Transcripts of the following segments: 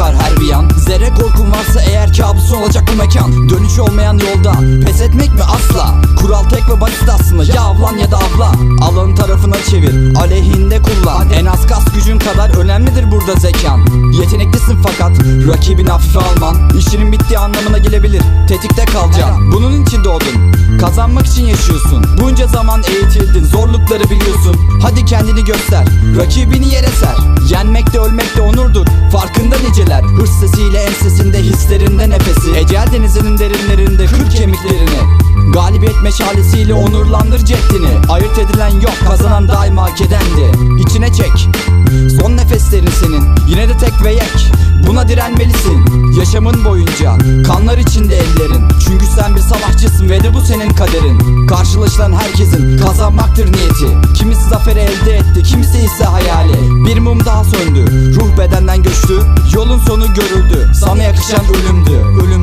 sokar her bir yan Zerre korkun varsa eğer kabus olacak bu mekan. Dönüş olmayan yolda pes etmek mi asla? Kural tek ve basit aslında ya avlan ya da avla Alanın tarafına çevir aleyhinde kullan. En az kas gücün kadar önemlidir burada zekan. Yeteneklisin fakat rakibin hafife alman İşinin bittiği anlamına gelebilir. Tetikte kalacaksın. Bunun için doğdun. Kazanmak için yaşıyorsun. Bunca zaman eğitim Zorlukları biliyorsun. Hadi kendini göster Rakibini yere ser. Yenmek de ölmek de onurdur Farkında niceler. Hırs sesiyle ensesinde hislerinde nefesi. Ecel denizinin derinlerinde kır kemiklerini. Galibiyet meşalesiyle onurlandır ceddini. Ayırt edilen yok kazanan daima hak İçine çek Son nefeslerin senin. Yine de tek ve yek Buna direnmelisin. Yaşamın boyunca Kanlar içinde ellerin. Çünkü sen bir savaşçısın ve de bu senin kaderin Karşılaşılan herkesin kazanmaktır niyeti. Kimisi zaferi elde etti Kimisi ise hayali. Bir mum daha söndü Ruh bedenden göçtü Yolun sonu görüldü. Sana yakışan ölümdü Ölümdü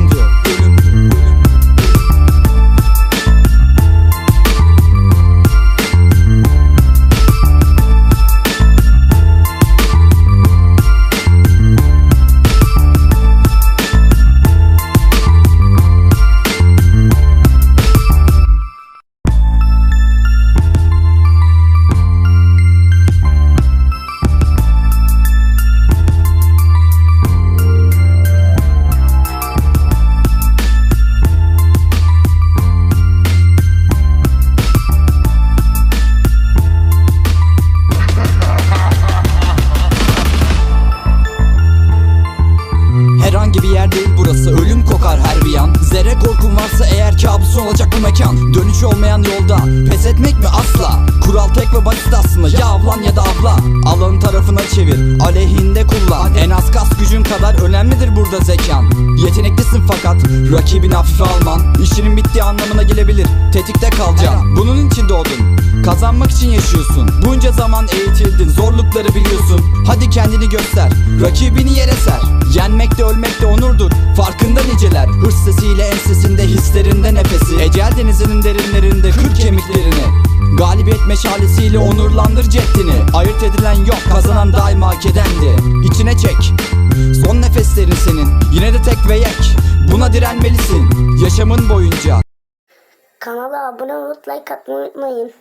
burası. Ölüm kokar her bir yan Zerre korkun varsa eğer kabusun olacak bu mekan. Dönüş olmayan yolda Pes etmek mi? Asla. Kural tek ve basit aslında. Ya avlan ya da avla Alanın tarafına çevir. Aleyhinde kullan. En az kas gücün kadar önemlidir burada zekan. Yeteneklisin fakat Rakibini hafife alman İşinin bittiği anlamına gelebilir. Tetikte kalacaksın. Bunun için doğdun. Kazanmak için yaşıyorsun. Bunca zaman eğitildin. Zorlukları biliyorsun. Hadi kendini göster. Rakibini yere ser. Yenmek de ölmek de onurdur Niceler Hırs sesiyle ensesinde hislerinde nefesi. Ecel denizinin derinlerinde kır kemiklerini. Galibiyet meşalesiyle onurlandır ceddini. Ayırt edilen yok kazanan daima hak edendi İçine çek Son nefeslerin senin. Yine de tek ve yek Buna direnmelisin. Yaşamın boyunca. Kanala abone olup like atmayı unutmayın.